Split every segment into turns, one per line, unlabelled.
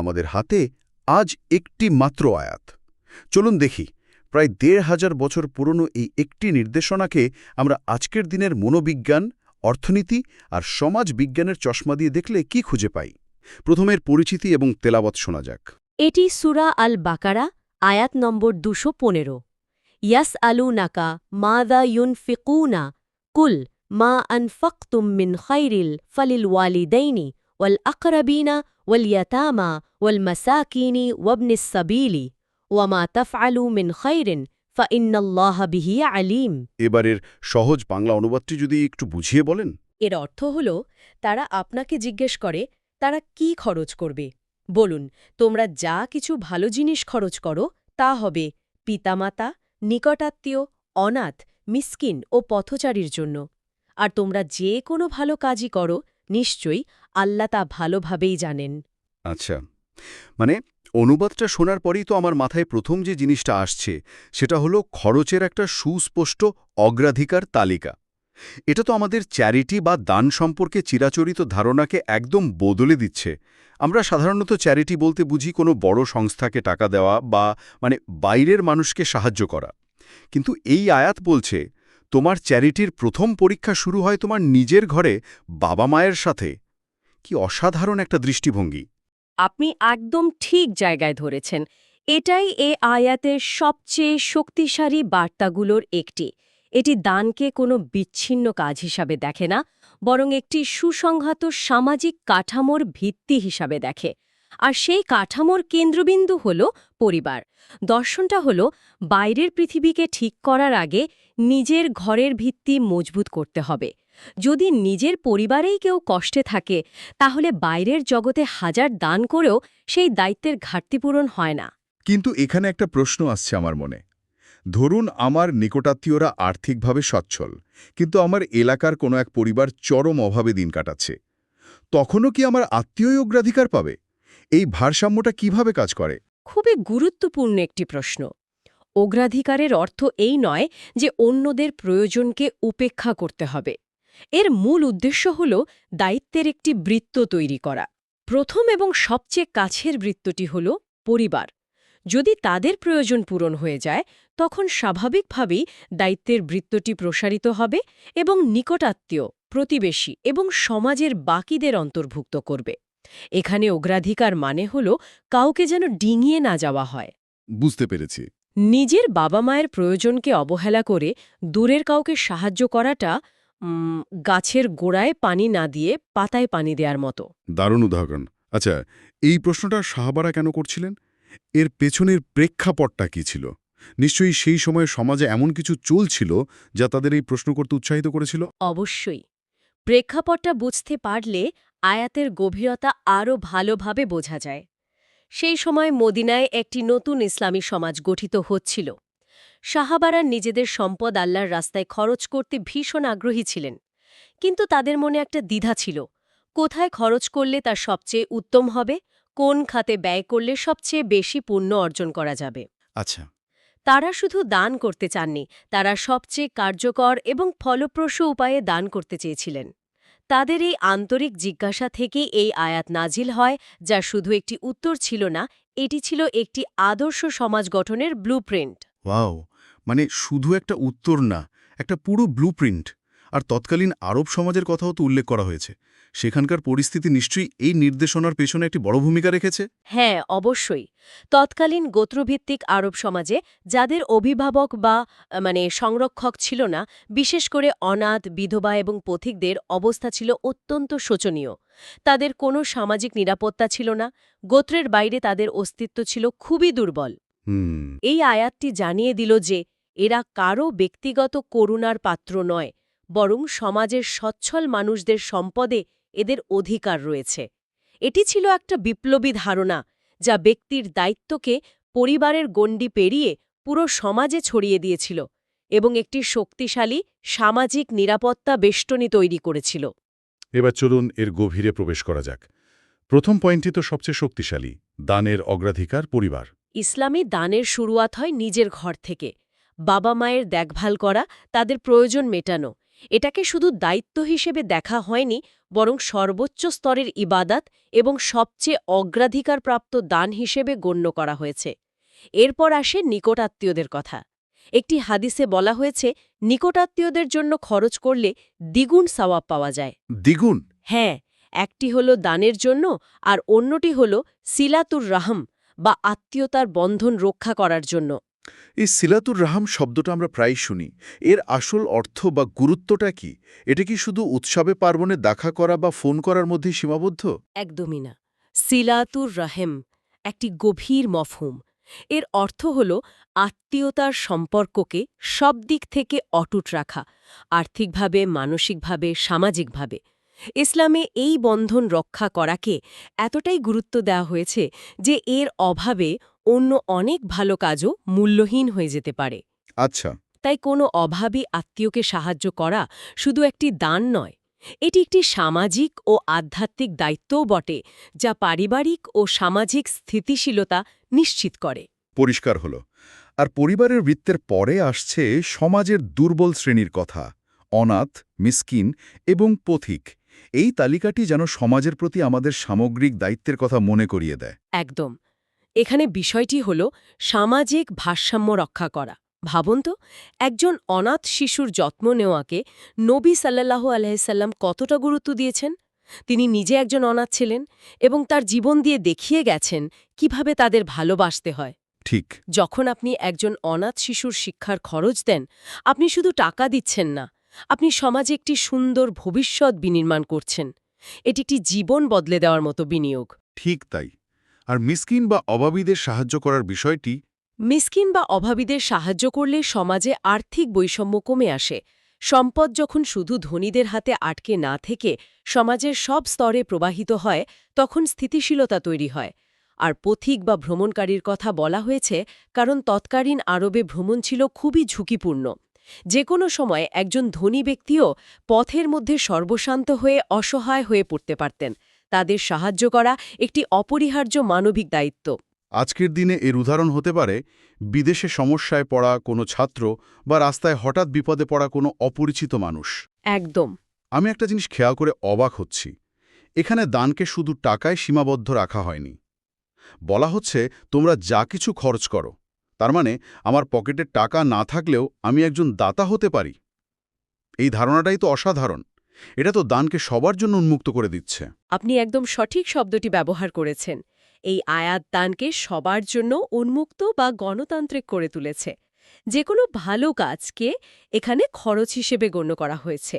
আমাদের হাতে আজ একটি মাত্র আয়াত। চলুন দেখি, প্রায় দেড় হাজার বছর পুরনো এই একটি নির্দেশনাকে আমরা আজকের দিনের মনোবিজ্ঞান, অর্থনীতি আর সমাজ বিজ্ঞানের চশমা দিয়ে দেখলে কি খুঁজে পাই? প্রথমের পরিচিতি এবং তেলাবত শোনা যাক।
এটি সুরা আল বাকারা আয়াত নম্বর দুশো পনেরো। ইয়াস আলু নাকা মাদা ইউন ফিকুনা কুল মা আনফাকতুম মিন খাইরিল ফালিল ওয়ালিদাইনি মাসাকিনি ওয়াবনিস সাবিলি ওয়ামা তাফআলু মিন খাইরিন ফাইন্নাল্লাহ বিহি আলিম
এবারের সহজ বাংলা অনুবাদটি যদি একটু বুঝিয়ে বলেন।
এর অর্থ হল তারা আপনাকে জিজ্ঞেস করে তারা কি খরচ করবে? বলুন তোমরা যা কিছু ভালো জিনিস খরচ করো তা হবে পিতামাতা নিকটাত্মীয় অনাথ মিসকিন ও পথচারীর জন্য। আর তোমরা যে কোনো ভালো কাজই করো নিশ্চয়ই আল্লাহ তা ভালোভাবেই জানেন।
আচ্ছা মানে অনুবাদটা শোনার পরেই তো আমার মাথায় প্রথম যে জিনিসটা আসছে, সেটা হলো খরচের একটা সুস্পষ্ট অগ্রাধিকার তালিকা। এটা তো আমাদের চ্যারিটি বা দান সম্পর্কে চিরাচরিত ধারণাকে একদম বদলে দিচ্ছে। আমরা সাধারণত চ্যারিটি বলতে বুঝি কোনো বড় সংস্থাকে টাকা দেওয়া বা মানে বাইরের মানুষকে সাহায্য করা। কিন্তু এই আয়াত বলছে, তোমার চ্যারিটির প্রথম পরীক্ষা শুরু হয় তোমার নিজের ঘরে বাবা মায়ের সাথে। কি অসাধারণ একটা দৃষ্টিভঙ্গি।
আপনি একদম ঠিক জায়গায় ধরেছেন। এটাই এ আয়াতের সবচেয়ে শক্তিশালী বার্তাগুলোর একটি। এটি দানকে কোনো বিচ্ছিন্ন কাজ হিসাবে দেখে না, বরং একটি সুসংহত সামাজিক কাঠামোর ভিত্তি হিসাবে দেখে। আর সেই কাঠামোর কেন্দ্রবিন্দু হল পরিবার। দর্শনটা হল বাইরের পৃথিবীকে ঠিক করার আগে নিজের ঘরের ভিত্তি মজবুত করতে হবে। যদি নিজের পরিবারেই কেউ কষ্টে থাকে তাহলে বাইরের জগতে হাজার দান করেও সেই দায়িত্বের ঘাটতি পূরণ হয় না।
কিন্তু এখানে একটা প্রশ্ন আসছে আমার মনে। ধরুন আমার নিকটাত্মীয়রা আর্থিকভাবে সচ্ছল কিন্তু আমার এলাকার কোনো এক পরিবার চরম অভাবে দিন কাটাচ্ছে। তখনও কি আমার আত্মীয় অগ্রাধিকার পাবে? এই ভারসাম্যটা কীভাবে কাজ করে?
খুবই গুরুত্বপূর্ণ একটি প্রশ্ন। অগ্রাধিকারের অর্থ এই নয় যে অন্যদের প্রয়োজনকে উপেক্ষা করতে হবে। এর মূল উদ্দেশ্য হল দায়িত্বের একটি বৃত্ত তৈরি করা। প্রথম এবং সবচেয়ে কাছের বৃত্তটি হল পরিবার। যদি তাদের প্রয়োজন পূরণ হয়ে যায় তখন স্বাভাবিকভাবেই দায়িত্বের বৃত্তটি প্রসারিত হবে এবং নিকটাত্মীয় প্রতিবেশী এবং সমাজের বাকিদের অন্তর্ভুক্ত করবে। এখানে অগ্রাধিকার মানে হল কাউকে যেন ডিঙিয়ে না যাওয়া হয়।
বুঝতে পেরেছি।
নিজের বাবা মায়ের প্রয়োজনকে অবহেলা করে দূরের কাউকে সাহায্য করাটা গাছের গোড়ায় পানি না দিয়ে পাতায় পানি দেওয়ার মতো।
দারুণ উদাহরণ। আচ্ছা এই প্রশ্নটা সাহাবারা কেন করছিলেন? এর পেছনের প্রেক্ষাপটটা কি ছিল? নিশ্চয়ই সেই সময়ে সমাজে এমন কিছু চলছিল যা তাদের এই প্রশ্ন করতে উৎসাহিত করেছিল?
অবশ্যই। প্রেক্ষাপটটা বুঝতে পারলে আয়াতের গভীরতা আরও ভালোভাবে বোঝা যায়। সেই সময় মদিনায় একটি নতুন ইসলামী সমাজ গঠিত হচ্ছিল। সাহাবারা নিজেদের সম্পদ আল্লাহর রাস্তায় খরচ করতে ভীষণ আগ্রহী ছিলেন। কিন্তু তাদের মনে একটা দ্বিধা ছিল। কোথায় খরচ করলে তা সবচেয়ে উত্তম হবে? কোন খাতে ব্যয় করলে সবচেয়ে বেশি পুণ্য অর্জন করা যাবে?
আচ্ছা।
তারা শুধু দান করতে চাননি তারা সবচেয়ে কার্যকর এবং ফলপ্রসূ উপায়ে দান করতে চেয়েছিলেন। তাদের এই আন্তরিক জিজ্ঞাসা থেকে এই আয়াত নাজিল হয় যা শুধু একটি উত্তর ছিল না এটি ছিল একটি আদর্শ সমাজ গঠনের ব্লুপ্রিন্ট
ওয়াও মানে শুধু একটা উত্তর না, একটা পুরো ব্লুপ্রিন্ট আর তৎকালীন আরব সমাজের কথাও তো উল্লেখ করা হয়েছে। সেখানকার পরিস্থিতি নিশ্চয়ই এই নির্দেশনার পেছনে একটি বড় ভূমিকা রেখেছে?
হ্যাঁ অবশ্যই। তৎকালীন গোত্রভিত্তিক আরব সমাজে যাদের অভিভাবক বা মানে সংরক্ষক ছিল না, বিশেষ করে অনাথ, বিধবা এবং পথিকদের অবস্থা ছিল অত্যন্ত শোচনীয়। তাদের কোনো সামাজিক নিরাপত্তা ছিল না, গোত্রের বাইরে তাদের অস্তিত্ব ছিল খুবই দুর্বল। এই আয়াতটি জানিয়ে দিল যে এরা কারও ব্যক্তিগত করুণার পাত্র নয় বরং সমাজের সচ্ছল মানুষদের সম্পদে এদের অধিকার রয়েছে। এটি ছিল একটা বিপ্লবী ধারণা যা ব্যক্তির দায়িত্বকে পরিবারের গণ্ডি পেরিয়ে পুরো সমাজে ছড়িয়ে দিয়েছিল এবং একটি শক্তিশালী সামাজিক নিরাপত্তা বেষ্টনী তৈরি করেছিল।
এবার চলুন এর গভীরে প্রবেশ করা যাক। প্রথম পয়েন্টটি তো সবচেয়ে শক্তিশালী দানের অগ্রাধিকার পরিবার।
ইসলামী দানের শুরুয়াত হয় নিজের ঘর থেকে। বাবা মায়ের দেখভাল করা তাদের প্রয়োজন মেটানো। এটাকে শুধু দায়িত্ব হিসেবে দেখা হয়নি বরং সর্বোচ্চ স্তরের ইবাদাত এবং সবচেয়ে অগ্রাধিকারপ্রাপ্ত দান হিসেবে গণ্য করা হয়েছে। এরপর আসে নিকটাত্মীয়দের কথা। একটি হাদিসে বলা হয়েছে নিকটাত্মীয়দের জন্য খরচ করলে দ্বিগুণ সওয়াব পাওয়া যায়।
দ্বিগুণ?
হ্যাঁ একটি হলো দানের জন্য আর অন্যটি হলো সিলাতুর রাহম বা আত্মীয়তার বন্ধন রক্ষা করার জন্য।
এই সিলাতুর রাহাম শব্দটা আমরা প্রায় শুনি। এর আসল অর্থ বা গুরুত্বটা কি? এটা কি শুধু উৎসবে পার্বণে দেখা করা বা ফোন করার মধ্যেই সীমাবদ্ধ?
একদমই না। সিলাতুর রাহেম একটি গভীর মফহুম। এর অর্থ হল আত্মীয়তার সম্পর্ককে সব দিক থেকে অটুট রাখা আর্থিকভাবে মানসিকভাবে সামাজিকভাবে। ইসলামে এই বন্ধন রক্ষা করাকে এতটাই গুরুত্ব দেওয়া হয়েছে যে এর অভাবে অন্য অনেক ভালো কাজও মূল্যহীন হয়ে যেতে পারে।
আচ্ছা।
তাই কোনো অভাবী আত্মীয়কে সাহায্য করা শুধু একটি দান নয় এটি একটি সামাজিক ও আধ্যাত্মিক দায়িত্বও বটে যা পারিবারিক ও সামাজিক স্থিতিশীলতা নিশ্চিত করে।
পরিষ্কার হল। আর পরিবারের বৃত্তের পরে আসছে সমাজের দুর্বল শ্রেণির কথা অনাথ মিসকিন এবং পথিক। এই তালিকাটি যেন সমাজের প্রতি আমাদের সামগ্রিক দায়িত্বের কথা মনে করিয়ে দেয়।
একদম। এখানে বিষয়টি হল সামাজিক ভারসাম্য রক্ষা করা। ভাবুন তো একজন অনাথ শিশুর যত্ন নেওয়াকে নবী সাল্লাহ আলহাম কতটা গুরুত্ব দিয়েছেন? তিনি নিজে একজন অনাথ ছিলেন এবং তার জীবন দিয়ে দেখিয়ে গেছেন কীভাবে তাদের ভালোবাসতে হয়।
ঠিক।
যখন আপনি একজন অনাথ শিশুর শিক্ষার খরচ দেন আপনি শুধু টাকা দিচ্ছেন না আপনি সমাজে একটি সুন্দর ভবিষ্যৎ বিনির্মাণ করছেন। এটি একটি জীবন বদলে দেওয়ার মতো বিনিয়োগ।
ঠিক তাই। আর মিসকিন বা অভাবীদের সাহায্য করার বিষয়টি?
মিসকিন বা অভাবীদের সাহায্য করলে সমাজে আর্থিক বৈষম্য কমে আসে। সম্পদ যখন শুধু ধনীদের হাতে আটকে না থেকে সমাজের সব স্তরে প্রবাহিত হয় তখন স্থিতিশীলতা তৈরি হয়। আর পথিক বা ভ্রমণকারীর কথা বলা হয়েছে কারণ তৎকালীন আরবে ভ্রমণ ছিল খুবই ঝুঁকিপূর্ণ। যে কোনো সময় একজন ধনী ব্যক্তিও পথের মধ্যে সর্বশান্ত হয়ে অসহায় হয়ে পড়তে পারতেন। তাদের সাহায্য করা একটি অপরিহার্য মানবিক দায়িত্ব।
আজকের দিনে এর উদাহরণ হতে পারে বিদেশে সমস্যায় পড়া কোনো ছাত্র বা রাস্তায় হঠাৎ বিপদে পড়া কোনো অপরিচিত মানুষ।
একদম।
আমি একটা জিনিস খেয়াল করে অবাক হচ্ছি। এখানে দানকে শুধু টাকায় সীমাবদ্ধ রাখা হয়নি। বলা হচ্ছে তোমরা যা কিছু খরচ করো তার মানে আমার পকেটে টাকা না থাকলেও আমি একজন দাতা হতে পারি। এই ধারণাটাই তো অসাধারণ। এটা তো দানকে সবার জন্য উন্মুক্ত করে দিচ্ছে।
আপনি একদম সঠিক শব্দটি ব্যবহার করেছেন। এই আয়াত দানকে সবার জন্য উন্মুক্ত বা গণতান্ত্রিক করে তুলেছে। যে কোনো ভালো কাজকে এখানে খরচ হিসেবে গণ্য করা হয়েছে।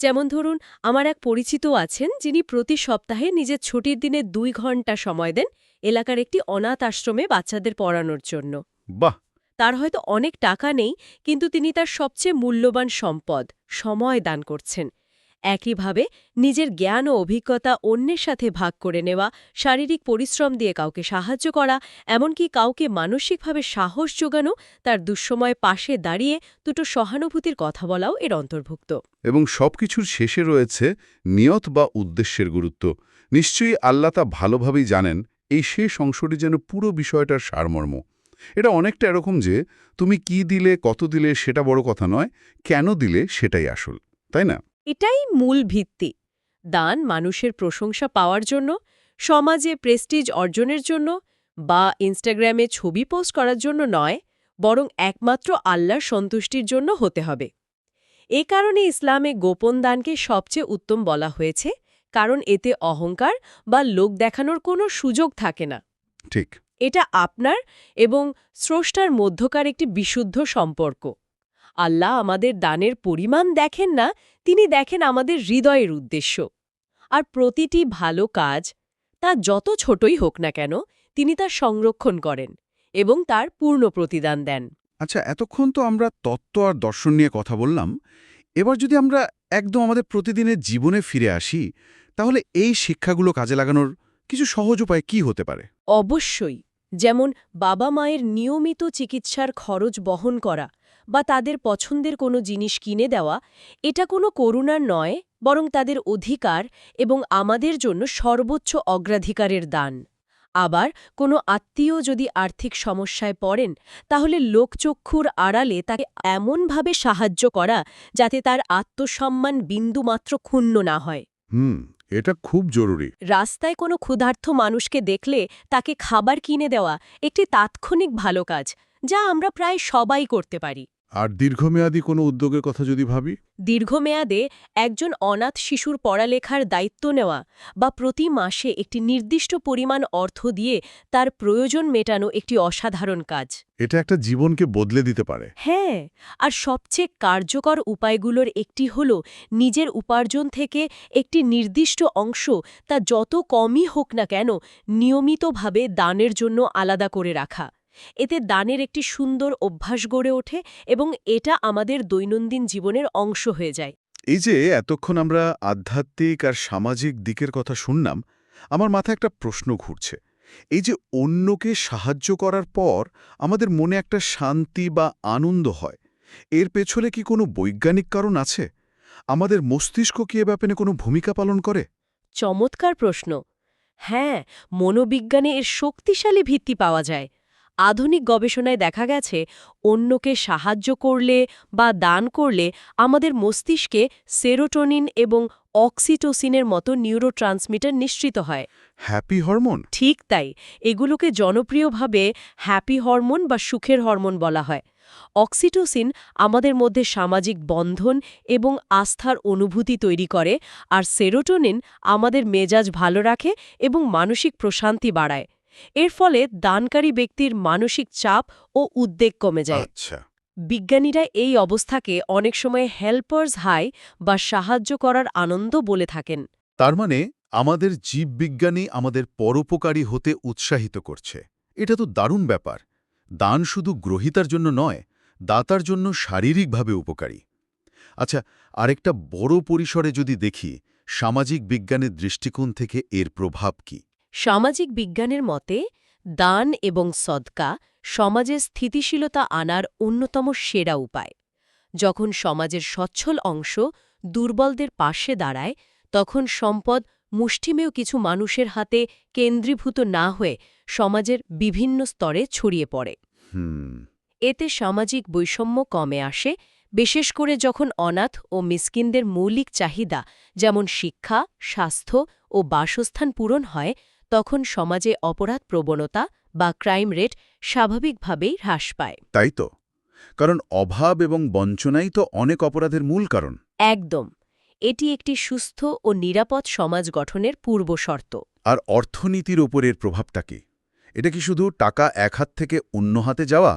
যেমন ধরুন, আমার এক পরিচিত আছেন যিনি প্রতি সপ্তাহে নিজের ছুটির দিনে দুই ঘণ্টা সময় দেন এলাকার একটি অনাথ আশ্রমে বাচ্চাদের পড়ানোর জন্য।
বাহ!
তার হয়তো অনেক টাকা নেই কিন্তু তিনি তার সবচেয়ে মূল্যবান সম্পদ সময় দান করছেন। একইভাবে নিজের জ্ঞান ও অভিজ্ঞতা অন্যের সাথে ভাগ করে নেওয়া শারীরিক পরিশ্রম দিয়ে কাউকে সাহায্য করা এমনকি কাউকে মানসিকভাবে সাহস যোগানো তার দুঃসময় পাশে দাঁড়িয়ে দুটো সহানুভূতির কথা বলাও এর অন্তর্ভুক্ত।
এবং সবকিছুর শেষে রয়েছে নিয়ত বা উদ্দেশ্যের গুরুত্ব। নিশ্চয়ই আল্লাহ তা ভালোভাবেই জানেন এই শেষ অংশটি যেন পুরো বিষয়টার সারমর্ম। এটা অনেকটা এরকম যে তুমি কি দিলে কত দিলে সেটা বড় কথা নয় কেন দিলে সেটাই আসল তাই না?
এটাই মূল ভিত্তি। দান মানুষের প্রশংসা পাওয়ার জন্য সমাজে প্রেস্টিজ অর্জনের জন্য বা ইনস্টাগ্রামে ছবি পোস্ট করার জন্য নয় বরং একমাত্র আল্লাহর সন্তুষ্টির জন্য হতে হবে। এ কারণে ইসলামে গোপন দানকে সবচেয়ে উত্তম বলা হয়েছে কারণ এতে অহংকার বা লোক দেখানোর কোনো সুযোগ থাকে না।
ঠিক।
এটা আপনার এবং স্রষ্টার মধ্যকার একটি বিশুদ্ধ সম্পর্ক। আল্লাহ আমাদের দানের পরিমাণ দেখেন না তিনি দেখেন আমাদের হৃদয়ের উদ্দেশ্য। আর প্রতিটি ভালো কাজ তা যত ছোটই হোক না কেন তিনি তা সংরক্ষণ করেন এবং তার পূর্ণ প্রতিদান দেন।
আচ্ছা এতক্ষণ তো আমরা তত্ত্ব আর দর্শন নিয়ে কথা বললাম। এবার যদি আমরা একদম আমাদের প্রতিদিনের জীবনে ফিরে আসি তাহলে এই শিক্ষাগুলো কাজে লাগানোর কিছু সহজ উপায় কি হতে পারে?
অবশ্যই। যেমন বাবা মায়ের নিয়মিত চিকিৎসার খরচ বহন করা বা তাদের পছন্দের কোনো জিনিস কিনে দেওয়া, এটা কোনো করুণার নয়, বরং তাদের অধিকার এবং আমাদের জন্য সর্বোচ্চ অগ্রাধিকারের দান। আবার কোনো আত্মীয় যদি আর্থিক সমস্যায় পড়েন, তাহলে লোকচক্ষুর আড়ালে তাকে এমনভাবে সাহায্য করা যাতে তার আত্মসম্মান বিন্দুমাত্র ক্ষুণ্ণ না হয়।
হুম। এটা খুব জরুরি।
রাস্তায় কোনো ক্ষুধার্থ মানুষকে দেখলে তাকে খাবার কিনে দেওয়া একটি তাৎক্ষণিক ভালো কাজ, যা আমরা প্রায় সবাই করতে পারি।
আর দীর্ঘমেয়াদী কোনো উদ্যোগের কথা যদি ভাবি?
দীর্ঘমেয়াদে একজন অনাথ শিশুর পড়ালেখার দায়িত্ব নেওয়া বা প্রতি মাসে একটি নির্দিষ্ট পরিমাণ অর্থ দিয়ে তার প্রয়োজন মেটানো একটি অসাধারণ কাজ।
এটা একটা জীবনকে বদলে দিতে পারে।
হ্যাঁ আর সবচেয়ে কার্যকর উপায়গুলোর একটি হল নিজের উপার্জন থেকে একটি নির্দিষ্ট অংশ তা যত কমই হোক না কেন নিয়মিতভাবে দানের জন্য আলাদা করে রাখা। এতে দানের একটি সুন্দর অভ্যাস গড়ে ওঠে এবং এটা আমাদের দৈনন্দিন জীবনের অংশ হয়ে যায়।
এই যে এতক্ষণ আমরা আধ্যাত্মিক আর সামাজিক দিকের কথা শুনলাম আমার মাথায় একটা প্রশ্ন ঘুরছে। এই যে অন্যকে সাহায্য করার পর আমাদের মনে একটা শান্তি বা আনন্দ হয় এর পেছনে কি কোনো বৈজ্ঞানিক কারণ আছে? আমাদের মস্তিষ্ক কি এ ব্যাপারে কোনো ভূমিকা পালন করে?
চমৎকার প্রশ্ন। হ্যাঁ মনোবিজ্ঞানে এর শক্তিশালী ভিত্তি পাওয়া যায়। আধুনিক গবেষণায় দেখা গেছে অন্যকে সাহায্য করলে বা দান করলে আমাদের মস্তিষ্কে সেরোটোনিন এবং অক্সিটোসিনের মতো নিউরোট্রান্সমিটার নিশ্চিত হয়।
Happy hormone?
ঠিক তাই এগুলোকে জনপ্রিয়ভাবে হ্যাপি হরমোন বা সুখের হরমোন বলা হয়। অক্সিটোসিন আমাদের মধ্যে সামাজিক বন্ধন এবং আস্থার অনুভূতি তৈরি করে আর সেরোটোনিন আমাদের মেজাজ ভালো রাখে এবং মানসিক প্রশান্তি বাড়ায়। এর ফলে দানকারী ব্যক্তির মানসিক চাপ ও উদ্বেগ কমে যায়।
আচ্ছা।
বিজ্ঞানীরা এই অবস্থাকে অনেক সময় হেল্পার্স হাই বা সাহায্য করার আনন্দ বলে থাকেন।
তার মানে আমাদের জীববিজ্ঞানী আমাদের পরোপকারী হতে উৎসাহিত করছে। এটা তো দারুণ ব্যাপার। দান শুধু গ্রহিতার জন্য নয় দাতার জন্য শারীরিকভাবে উপকারী। আচ্ছা আরেকটা বড় পরিসরে যদি দেখি সামাজিক বিজ্ঞানের দৃষ্টিকোণ থেকে এর প্রভাব কি?
সামাজিক বিজ্ঞানের মতে দান এবং সদকা সমাজে স্থিতিশীলতা আনার অন্যতম সেরা উপায়। যখন সমাজের সচ্ছল অংশ দুর্বলদের পাশে দাঁড়ায় তখন সম্পদ মুষ্টিমেয় কিছু মানুষের হাতে কেন্দ্রীভূত না হয়ে সমাজের বিভিন্ন স্তরে ছড়িয়ে পড়ে। এতে সামাজিক বৈষম্য কমে আসে বিশেষ করে যখন অনাথ ও মিসকিনদের মৌলিক চাহিদা যেমন শিক্ষা স্বাস্থ্য ও বাসস্থান পূরণ হয় তখন সমাজে অপরাধ প্রবণতা বা ক্রাইম রেট স্বাভাবিকভাবেই হ্রাস পায়।
তাই তো? কারণ অভাব এবং বঞ্চনাই তো অনেক অপরাধের মূল কারণ।
একদম। এটি একটি সুস্থ ও নিরাপদ সমাজ গঠনের পূর্বশর্ত
আর অর্থনীতির ওপরের প্রভাবটা কি? এটা কি শুধু টাকা এক হাত থেকে অন্য হাতে যাওয়া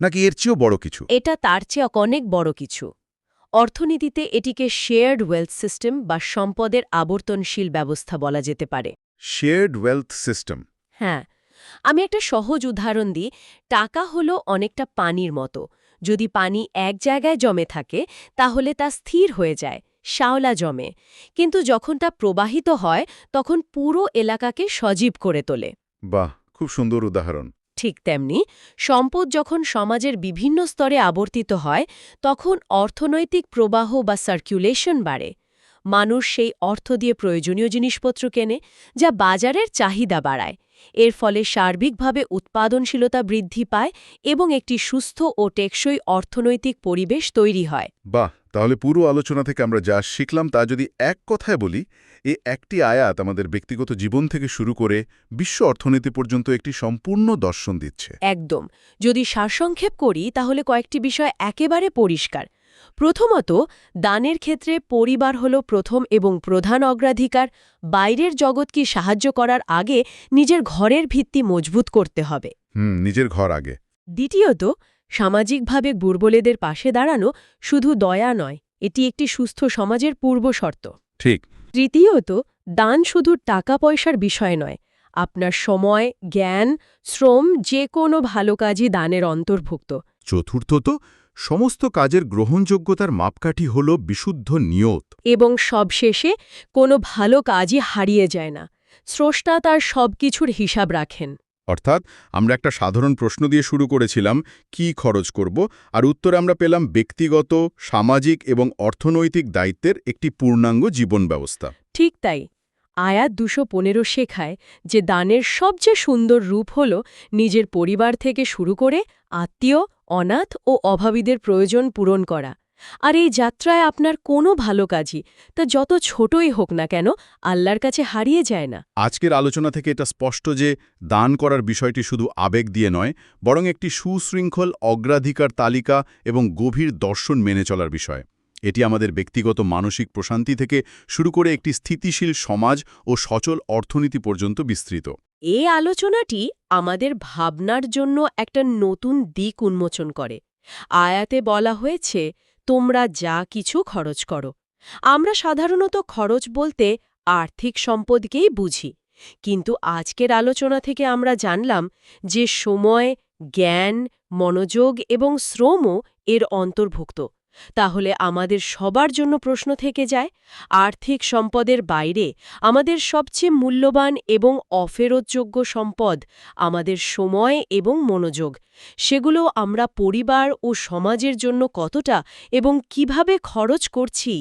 নাকি এর চেয়েও বড় কিছু?
এটা তার চেয়ে অনেক বড় কিছু। অর্থনীতিতে এটিকে শেয়ার্ড ওয়েলথ সিস্টেম বা সম্পদের আবর্তনশীল ব্যবস্থা বলা যেতে পারে।
শেয়ার্ড ওয়েলথ সিস্টেম
হ্যাঁ আমি একটা সহজ উদাহরণ দিই। টাকা হলো অনেকটা পানির মতো। যদি পানি এক জায়গায় জমে থাকে তাহলে তা স্থির হয়ে যায় শাওলা জমে। কিন্তু যখন তা প্রবাহিত হয় তখন পুরো এলাকাকে সজীব করে তোলে।
বাহ খুব সুন্দর উদাহরণ।
ঠিক তেমনি সম্পদ যখন সমাজের বিভিন্ন স্তরে আবর্তিত হয় তখন অর্থনৈতিক প্রবাহ বা সার্কুলেশন বাড়ে। মানুষ সেই অর্থ দিয়ে প্রয়োজনীয় জিনিসপত্র কেনে যা বাজারের চাহিদা বাড়ায়। এর ফলে সার্বিকভাবে উৎপাদনশীলতা বৃদ্ধি পায় এবং একটি সুস্থ ও টেকসই অর্থনৈতিক পরিবেশ তৈরি হয়।
বাহ! তাহলে পুরো আলোচনা থেকে আমরা যা শিখলাম তা যদি এক কথায় বলি এ একটি আয়াত আমাদের ব্যক্তিগত জীবন থেকে শুরু করে বিশ্ব অর্থনীতি পর্যন্ত একটি সম্পূর্ণ দর্শন দিচ্ছে।
একদম। যদি সারসংক্ষেপ করি তাহলে কয়েকটি বিষয় একেবারে পরিষ্কার। প্রথমত দানের ক্ষেত্রে পরিবার হল প্রথম এবং প্রধান অগ্রাধিকার বাইরের জগৎকে সাহায্য করার আগে নিজের ঘরের ভিত্তি মজবুত করতে হবে।
নিজের ঘর আগে।
দ্বিতীয়ত সামাজিকভাবে দুর্বলেদের পাশে দাঁড়ানো শুধু দয়া নয় এটি একটি সুস্থ সমাজের পূর্বশর্ত
ঠিক।
তৃতীয়ত দান শুধু টাকা পয়সার বিষয় নয় আপনার সময় জ্ঞান শ্রম যে কোনো ভালো কাজই দানের অন্তর্ভুক্ত।
চতুর্থত সমস্ত কাজের গ্রহণযোগ্যতার মাপকাঠি হল বিশুদ্ধ নিয়ত।
এবং সবশেষে কোনো ভালো কাজই হারিয়ে যায় না। স্রষ্টা তার সবকিছুর হিসাব রাখেন।
অর্থাৎ আমরা একটা সাধারণ প্রশ্ন দিয়ে শুরু করেছিলাম কি খরচ করব? আর উত্তরে আমরা পেলাম ব্যক্তিগত সামাজিক এবং অর্থনৈতিক দায়িত্বের একটি পূর্ণাঙ্গ জীবন ব্যবস্থা।
ঠিক তাই। আয়াত দুশো পনেরো শেখায় যে দানের সবচেয়ে সুন্দর রূপ হল নিজের পরিবার থেকে শুরু করে আত্মীয় অনাথ ও অভাবীদের প্রয়োজন পূরণ করা। আর এই যাত্রায় আপনার কোনো ভালো কাজই, তা যত ছোটই হোক না কেন, আল্লাহর কাছে হারিয়ে যায় না।
আজকের আলোচনা থেকে এটা স্পষ্ট যে, দান করার বিষয়টি শুধু আবেগ দিয়ে নয়, বরং একটি সুশৃঙ্খল, অগ্রাধিকার তালিকা এবং গভীর দর্শন মেনে চলার বিষয়। এটি আমাদের ব্যক্তিগত মানসিক প্রশান্তি থেকে শুরু করে একটি স্থিতিশীল সমাজ ও সচল অর্থনীতি পর্যন্ত বিস্তৃত।
এই আলোচনাটি আমাদের ভাবনার জন্য একটা নতুন দিক উন্মোচন করে। আয়াতে বলা হয়েছে, তোমরা যা কিছু খরচ করো। আমরা সাধারণত খরচ বলতে আর্থিক সম্পদকেই বুঝি। কিন্তু আজকের আলোচনা থেকে আমরা জানলাম যে সময়, জ্ঞান, মনোযোগ এবং শ্রমও এর অন্তর্ভুক্ত। তাহলে আমাদের সবার জন্য প্রশ্ন থেকে যায়, আর্থিক সম্পদের বাইরে আমাদের সবচেয়ে মূল্যবান এবং অফেরতযোগ্য সম্পদ আমাদের সময় এবং মনোযোগ। সেগুলো আমরা পরিবার ও সমাজের জন্য কতটা এবং কীভাবে খরচ করছি?